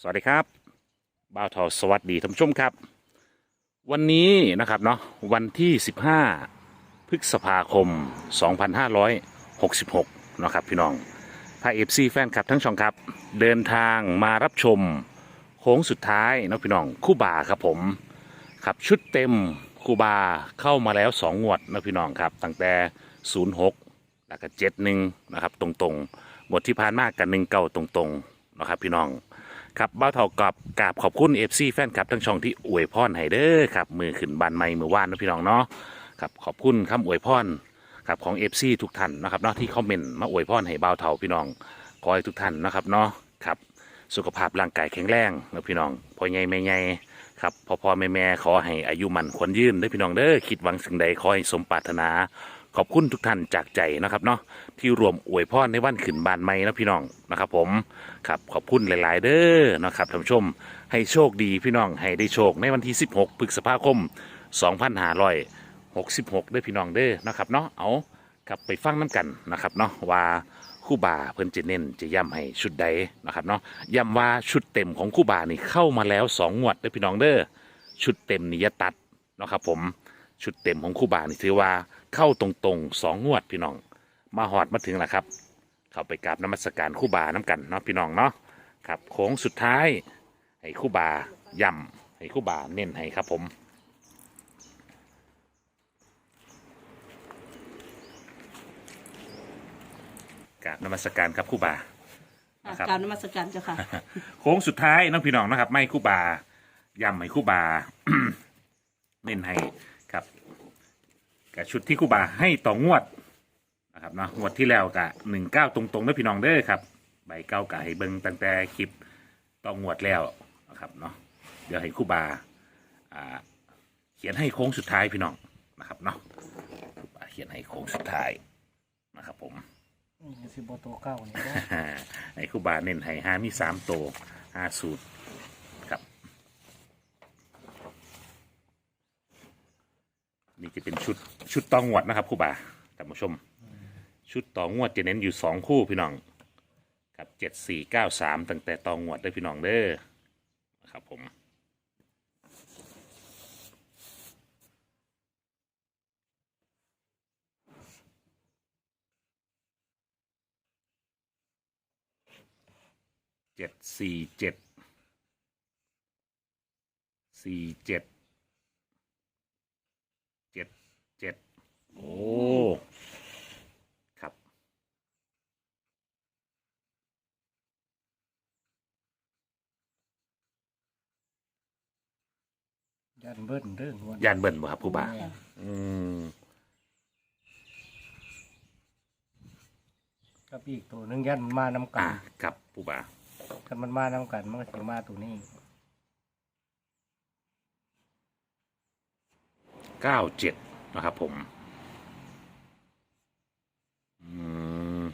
สวัสดีครับบ่าวทอสวัสดีท่านผู้ชมครับ วันนี้นะครับเนาะวันที่ 15 พฤษภาคม 2566นะครับพี่น้องพาเอฟซีแฟนคลับทั้งช่องครับ เดินทางมารับชมโค้งสุดท้ายนะพี่น้องคู่บ่าครับผมครับชุดเต็มคู่บาเข้ามาแล้ว 2 งวดนะพี่น้องครับ ตั้งแต่ 06 แล้วก็71 นะครับ ตรงๆงวดที่ผ่านมากันหนึ่งเก่าตรงๆนะครับพี่น้อง ครับบ้าวเท่ากับกราบขอบคุณเอฟซีแฟนคลับทั้งช่องที่อวยพรให้เด้อครับมือขึ้นบานไม้มือว่านนะพี่น้องเนาะครับขอบคุณคำอวยพรครับของเอฟซีทุกท่านนะครับเนาะที่คอมเมนต์มาอวยพรให้บ้าวเท่าพี่น้องขอให้ทุกท่านนะครับเนาะครับสุขภาพร่างกายแข็งแรงนะพี่น้องพ่อใหญ่แม่ใหญ่ครับพ่อพ่อแม่แม่ขอให้อายุมันควรยืนด้อพี่น้องเด้อคิดหวังสิ่งใดขอให้สมปรารถนา ขอบคุณทุกท่านจากใจนะครับเนาะที่รวมอวยพรในวันขึ้นบานไม้นะพี่น้องนะครับ ผมครับขอบคุณหลาย ๆ เด้อนะครับท่านผู้ชมให้โชคดีพี่น้องให้ได้โชคในวันที่ 16พฤษภาคม 2566เด้อพี่น้องเด้อนะครับเนาะเอาครับไปฟังน้ำกันนะครับเนาะว่าคู่บาเพิ่นจะเน้นจะย้ำให้ชุดใดนะครับเนาะย้ำว่าชุดเต็มของคู่บานี่เข้ามาแล้วสองงวดเด้อพี่น้องเด้อชุดเต็มนี่ยตัดนะครับผมชุดเต็มของคู่บานี่ถือว่า เข้าตรงๆสองงวดพี่น้อง มาหอดมาถึงแล้วครับ เข้าไปกราบนมัสการคู่บาน้ำกันเนาะพี่น้องเนาะครับโค้งสุดท้ายให้คู่บาย่ำให้คู่บาเน้นให้ครับผมกราบนมัสการครับคู่บา อะครับ กรารนมัสการเจ้าค่ะ โค้งสุดท้ายน้องพี่น้องนะครับ ไม่คู่บาย่ำให้คู่บา เน้นให้ครับ กับชุดที่คู่บาให้ต่องวดนะครับเนาะงวดที่แล้วกะหนึ่งเก้าตรงๆนะพี่น้องเด้อครับ ใบเก้ากะให้เบิ่งตั้งแต่คลิปต่องวดแล้วนะครับเนาะเดี๋ยวให้คู่บาอ่าเขียนให้โค้งสุดท้ายพี่น้องนะครับเนาะครูบาเขียนให้โค้งสุดท้ายนะครับผม นี่สิบโตวเก้านี่อ่าไอ้ครูบาเน้นให้ห้ามีสามตัวห้าสูตรครับ นี่จะเป็นชุด ชุดตองวดนะครับครูบาท่านผู้ชม ชุดตองวดจะเน้นอยู่สองคู่พี่น้องครับเจ็ดสี่เก้าสามตั้งแต่ตองวดได้อพี่น้องเด้อนะครับผมเจ็ดสี่เจ็ดสี่เจ็ดเจ็ด เจ็ดโอ้ครับ ยันเบิ้ลเรื่องวันยานเบิ่นบ่ครับครูบาแม่นอืมกับอีกตัวหนึงยันมันมาน้ำกัอ่านครับครูบาถ้ามันมาน้ำกันมันก็สิมาตัวนี้เก้าเจ็ด นะครับผมอืม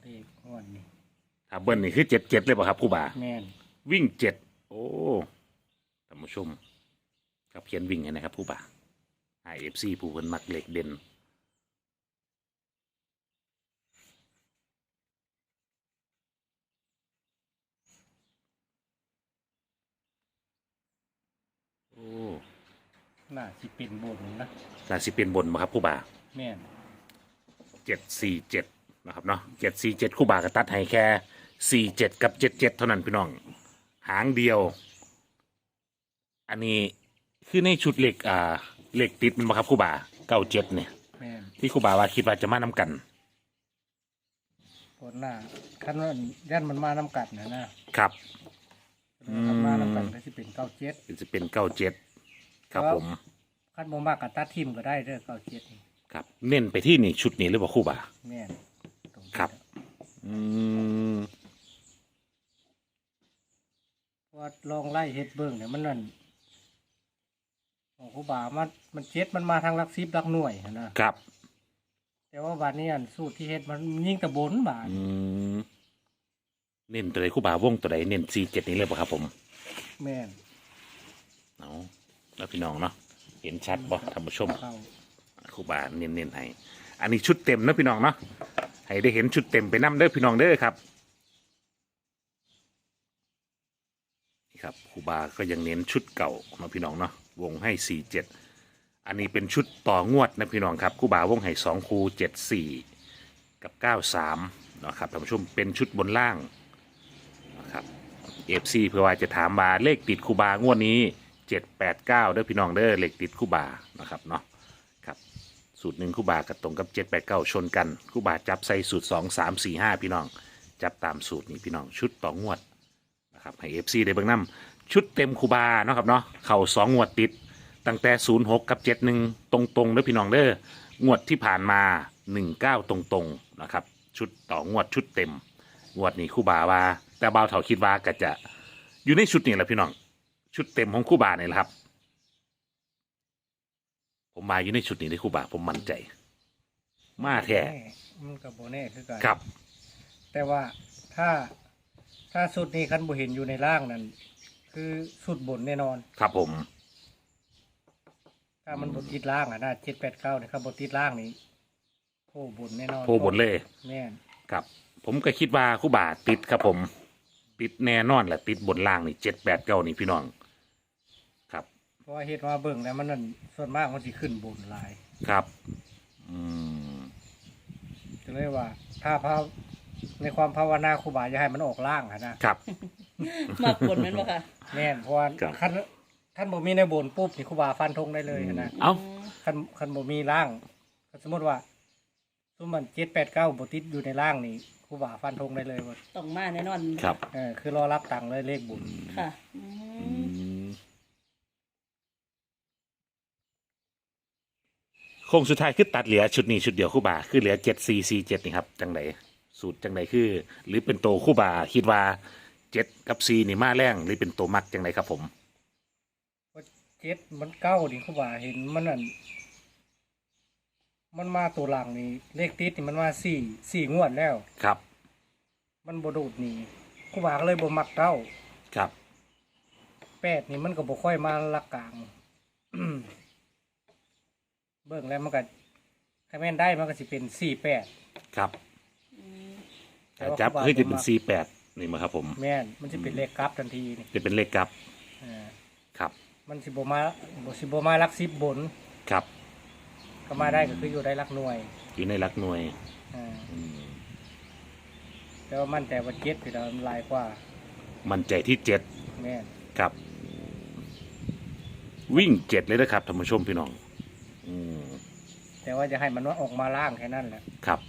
เลขงวันนี้ถ้าเบิ่นนี่คือเจ็ดเจ็ดเลยป่ะครับครูบา แม่นวิ่งเจ็ด โอ้ท่านผู้ชมครับเขียนวิ่งให้นะครับผู้บ่าไอเอฟซีผู้เพิ่นมักเหล็กเด่น น่าสิเป็นบนนะน่าสิเป็นบนมาครับผู้บ่าแม่นเจ็ดสี่เจ็ดนะครับเนาะเจ็ดสี่เจ็ดคู่บ่าก็ตัดให้แค่สี่เจ็ดกับเจ็ดเจ็ดเท่านั้นพี่น้อง หางเดียว อันนี้คือในชุดเหล็กอ่าเหล็กติดมันมาครับคู่บ่าเก้าเจ็ดเนี่ย แม่นที่ครูบาว่าคิดว่าจะมานํกันผลหน้าคันว่ายันมันมาน้ำกัดนะนะครับอืมคันมาน้ำกัดก็สิเป็นเก้าเจ็ดจะเป็นเก้าเจ็ดครับครับผม คันบ่มากกับตัดทิมก็ได้เด้อเก้าเจ็ดนี่ครับ เน้นไปที่นี่ชุดนี้หรือเปล่าครูบาแม่นตงนี้ครับ อืมเพราะว่าลองไล่เฮ็ดเบิ่งเนี่ยมันนั่นของครูบามันมันเจ็ดมันมาทางหลักสิบหลักหน่วยหั้นนะครับ แต่ว่าบาดนี้อันสูตรที่เฮ็ดมันยิ่งแต่บนบาดอืม เน้นตัวใดครูบาวงตัวใดเน้นสี่เจ็ดนี้เลยเปล่ะครับผม แม่น เอาแล้วพี่น้องเนาะ เห็นชัดป่ะท่านผู้ชมเข้าครูบาเน้นๆให้อันนี้ชุดเต็มนะพี่น้องเนาะให้ได้เห็นชุดเต็มไปนํเด้อพี่น้องเด้อครับนี่ครับครูบาก็ยังเน้นชุดเก่านะพี่น้องเนาะวงให้สี่เจ็ดอันนี้เป็นชุดต่องวดนะพี่น้องครับครูบาวงให้สองคูเจ็ดสี่กับเก้าสามนะครับท่านผู้ชมเป็นชุดบนล่างนะครับเอฟซีเพื่อว่าจะถามมาเลขติดครูบางวดนี้ เจ็ดแปดเก้าเด้อพี่น้องเด้อเหลขติดครูบานะครับเนาะครับสูตรหนึ่งครูบากับตรงกับเจ็ดแปดเก้าชนกันครูบาจับใส่สูตรสองสามสี่ห้าพี่น้อง จับตามสูตรนี้พี่น้องชุดต่องวดนะครับให้เอฟซีได้เบิ่งน้ำชุดเต็มครูบาเนาะครับเนาะเข่าสองงวดติด ตั้งแต่ศูนย์หกกับเจ็ดหนึ่งตรงๆเด้อพี่น้องเด้องวดที่ผ่านมาหนึ่งเก้าตรงๆนะครับชุดต่องวดชุดเต็มงวดนี้คู่บาว่า แต่บ่าวเถาคิดว่าก็จะอยู่ในชุดนี้แหละพี่น้อง ชุดเต็มของครู่บาเนี่ยแหละครับ ผมมาอยู่ในชุดนี้ในครู่บาผมมั่นใจ มาแท้มันกับโบแน่คือกันครับ แต่ว่าถ้าถ้าสุดนี้คันบ่เห็นอยู่ในร่างนั้น คือสุดบนแน่นอน ครับผม ถ้ามันบนติดล่างอะนะเจ็ดแปดเก้าเนี่ยครับบนติดล่างนี่โผล่บนแน่นอนโพบนเลยแม่นครับ ผมก็คิดว่าครู่บาติดครับผม ติดแน่นอนแหละติดบนล่างนี่เจ็ดแปดเก้านี่พี่น้องครับ เพราะว่าเฮ็ดมาเบิ่งแล้วมันนั่นส่วนมากมันสิขึ้นบนหลาย ครับ อืม จะเลยว่า ถ้าภาในความภาวนาครูบาอย่าให้มันออกล่างอะนะครับ มากกดแม่นบ่ค่ะแม่นเพราะว่าครับ คันท่านบ่มีในบนปุ๊บนี่ครูบาฟันธงได้เลยนะเอ้าคันคันบ่มีล่างสมมติว่าสมมันเจ็ดแปดเก้าบ่ติดอยู่ในล่างนี่ครูบาฟันธงได้เลยว่าต้องมาแน่นอนครับ เออคือรอรับตังค์เลยเลขบุญค่ะอือืม มโค้งสุดท้ายคือตัดเหลือชุดนี้ชุดเดียวคู่บาคือเหลือเจ็ดซีซีเจ็ดนี่ครับจังไหนสูตรจังไหนคือ หรือเป็นโตวคู่บาคิดว่าเจ็ดกับซีนี่มาแรงหรือเป็นตัวมักจังไหนครับผมเจ็ดมันเก้านี่ครูบาเห็นมันนั่นมันมาตัวหลังนี่เลขติดนี่มันมาสี่สี่งวดแล้วครับ มันบ่โดดหนี่ครูบาก็เลยบ่มักเก้าครับแปดนี่มันก็บ่ค่อยมาลักกลาง เบิ่งแล้วมันก็ถ้าแม่นได้มันก็สิเป็นสี่แปด ครับอืมแต่ว่าจับครูบาเฮ้ยจะเป็นบ่มักซีแปดนี่มาครับผม แม่นมันจะเป็นเลขกลับทันทีนี่จะเป็นเลขกลับเออครับมันสิบมาบ่สิบมาลักสิบบนครับก็มาได้ก็คืออยู่ได้ลักหน่วยอยู่ในหลักหน่วยเอออืมแต่ว่ามันแต่ว่าเจ็ดไปแล้วมันหลายกว่ามันใจที่เจ็ดแม่นครับ วิ่งเจ็ดเลยนะครับท่านผู้ชมพี่น้องอืม แต่ว่าจะให้มันว่าออกมาล่างแค่นั้นแหละครับ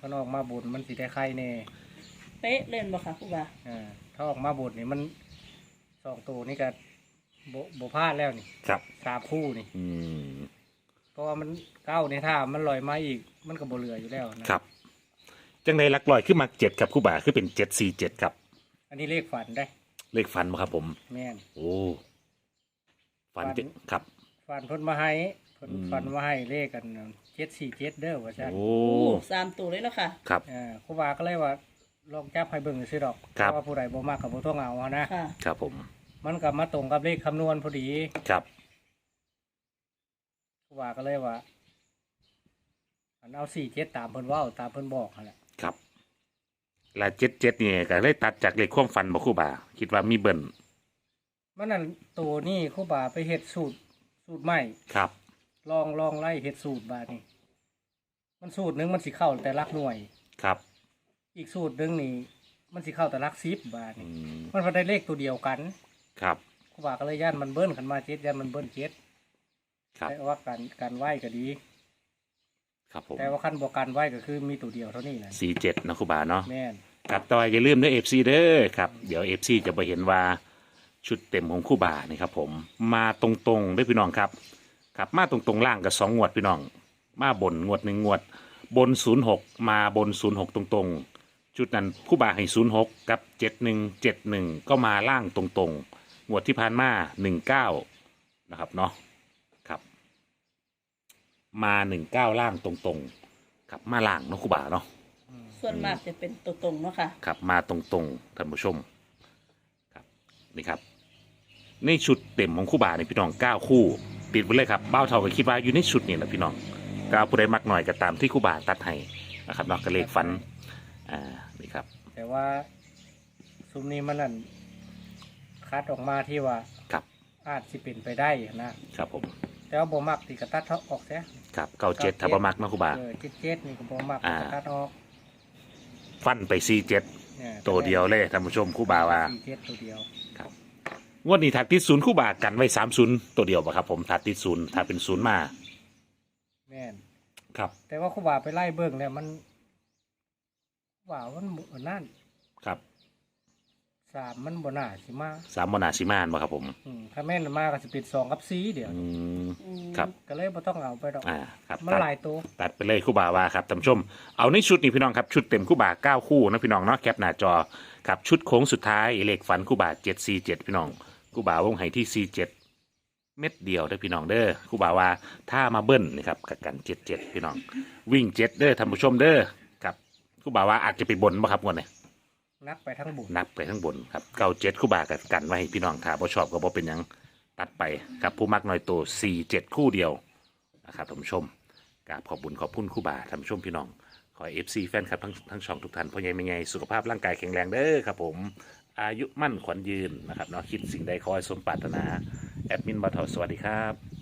มันออกมาบนมันสิได้ไข่แน่เป๊ะเล่นบ่ค่ะครูบาเออถ้าออกมาบนนี่มันสองตัวนี่ก็บ่บ่พลาดแล้วนี่ครับ สามคู่นี่ อืม เพราะว่ามันเก้านี่ถ้ามันลอยมาอีก มันก็บ่เหลืออยู่แล้วนะครับ จังใดหลักลอยขึ้นมาเจ็ดครับคู่บ่าคือเป็นเจ็ดสี่เจ็ดครับ อันนี้เลขฝันได้ เลขฟันมาครับผม แม่น โอ้ฟันฟันเจ็ดครับ ฝันเพิ่นมาให้เพิ่ นอืมฝันมาให้เลขกันเจ็ดสี่เจ็ดเด้อว่าซั่นโอ้ โอ้สามตัวเลยเนาะค่ะ ครับ เออครูบาก็เลยว่าลองจับให้เบิ่งซื่อดอกครับ เพาะว่าผู้ใดบ่มากก็บ่ต้องเอาอะนะค่ะ ครับผม มันก็มาตรงกับเลขคำนวณพอดีครับ ครูบาก็เลยว่าอันเอาสี่เจ็ดตามเพิ่นเว้าตามเพิ่นบอกนั่นแหละครับ และเจ็ดเจ็ดเนี่ยก็เลยตัดจากเลขความฟันมาคู่บ่าคิดว่ามีเบิ่นมันนั่นตัวนี้ครูบาไปเฮ็ดสูตรสูตรใหม่ ครับ ลองลองไล่เฮ็ดสูตรบาดนี่มันสูตรหนึงมันสิเข้าแต่หลักหน่วย ครับอีกสูตรหนึงนี่มันสิเข้าแต่หลักสิบบาดอืนี่มมันพอได้เลขตัวเดียวกันครับครูบาก็เลยย่านมันเบิ้ลขันมาเจ็ดย่านมันเบิ้ลเจ็ดครับแต่ว่าการการไหวก็ดี ครับผมแต่ว่าขั้นบอกการไหวก็คือมีตัวเดียวเท่านี้นะสี่เจ็ดนะคู่บ่าเนาะแม่นครับต่ออย่าลืมด้วยเอฟซีเด้อครับเดี๋ยวเอฟซีจะไปเห็นว่าชุดเต็มของคู่บ่านี่ครับผมมาตรงๆด้วยพี่น้องครับ ครับมาตรงๆล่างกับสองงวดพี่น้อง มาบนงวดหนึ่งงวด บนศูนย์หกมาบนศูนย์หกตรงๆ จุดนั้นคู่บ่าให้ศูนย์หกกับเจ็ดหนึ่งเจ็ดหนึ่งก็มาล่างตรงๆ งวดที่ผ่านมาหนึ่งเก้านะครับเนาะครับ มาหนึ่งเก้าล่างตรงๆครับมาล่างเนาะคู่บ่าเนาะส่วนมากจะเป็นตัวตรงเนาะค่ะครับมาตรงๆท่านผู้ชมครับนี่ครับในชุดเต็มของคู่บาในพี่น้องเก้าคู่ ติดไว้เลยครับเบ้าเท่าก็คิดว่าอยู่ในชุดนี่แหละพี่น้องก็เอาผู้ใดมักหน่อยก็ตามที่ครูบาตัดให้นะครับเนอกกระเลขฟันอ่านี่ครับแต่ว่าซุมนี้มันนั่นคัดออกมาที่ว่าครับอาจสิเป็นไปได้นะครับผมแต่ว่าบ่มักที่กระตัดเขาออกเสียครับเก้าเจ็ดถ้าบ่มักเนาะครูบา เออเจ็ดเจ็ดนี่ก็บ่มักอ่า กระตัดออกฟันไปซีเจ็ดนี่ตัวเดียวเลยท่านผู้ชมครู่บาว่า สี่เจ็ดตัวเดียว งวดนี้ถ้าติดศูนย์ครู่บากันไว้สามศูนย์ตัวเดียวป่ะครับ ผมถ้าติดศูนย์ถ้าเป็นศูนย์มาแม่นครับ แต่ว่าครูบาไปไล่เบิ่งแล้วมันว่ามันบ่นั่นครับสามมันบ่น่าสิมาสามมนาซิมานป่ะครับผมอืมถ้าแม่นมาก็สิเป็นสองกับสี่เดี๋ยวอืมอืม ครับ ก็เลยบ่ต้องเอาไปดอก อ่าครับมันตัด หลายตัว ตัดไปเลยครู่บาว่าครับท่านผู้ชม เอาในชุดนี้พี่น้องครับชุดเต็มครู่บาเก้าคู่นะพี่น้องเนาะแคปหน้าจอครับชุดโค้งสุดท้ายเลขฝันครู่บาเจ็ดสี่เจ็ดพี่น้อง ครู่บาวงไห้ที่สี่เจ็ดเม็ดเดียวเด้อพี่น้องเด้อครู่บาว่าถ้ามาเบิ้ลนะครับกับกันเจ็ดเจ็ดพี่น้อง วิ่งเจ็ดเด้อท่านผู้ชมเด้อครับครู่บาว่าอาจจะไปบนบ่ครับงวดนี้นักไปทั้งบุญนับไปข้างบนครับเก้าเจ็ดคู่บากับกันไว้ให้พี่น้องถ้าบ่ชอบก็บ่เป็นหยังตัดไปครับผู้มักน้อยตัวสี่เจ็ดคู่เดียวนะครับท่านผู้ชมกราบขอบบุญขอบคุณคู่บาท่านผู้ชมพี่น้องขอเอฟซีแฟนครับทั้งทั้งช่องทุกท่านพ่อใหญ่ไม่ใหญ่สุขภาพร่างกายแข็งแรงเด้อครับผม อายุมั่นขวัญยืนนะครับเนาะคิดสิ่งใดคอยสมปรารถนา แอดมินบอทอสวัสดีครับ